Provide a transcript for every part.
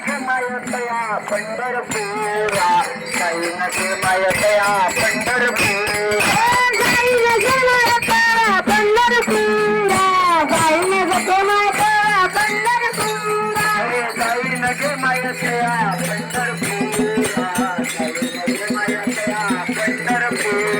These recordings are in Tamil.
மயத்தையா பண்டர்பூரா கைனகு மயத்தையா பண்டர்பூரா கைனகு மயத்தையா பண்டர்பூரா கைனகு மயத்தையா பண்டர்பூரா கைனகு மயத்தையா பண்டர்பூரா கைனகு மயத்தையா பண்டர்பூரா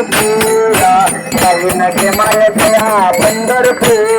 पंढरपुरा जाऊ नये माया पंढरपूर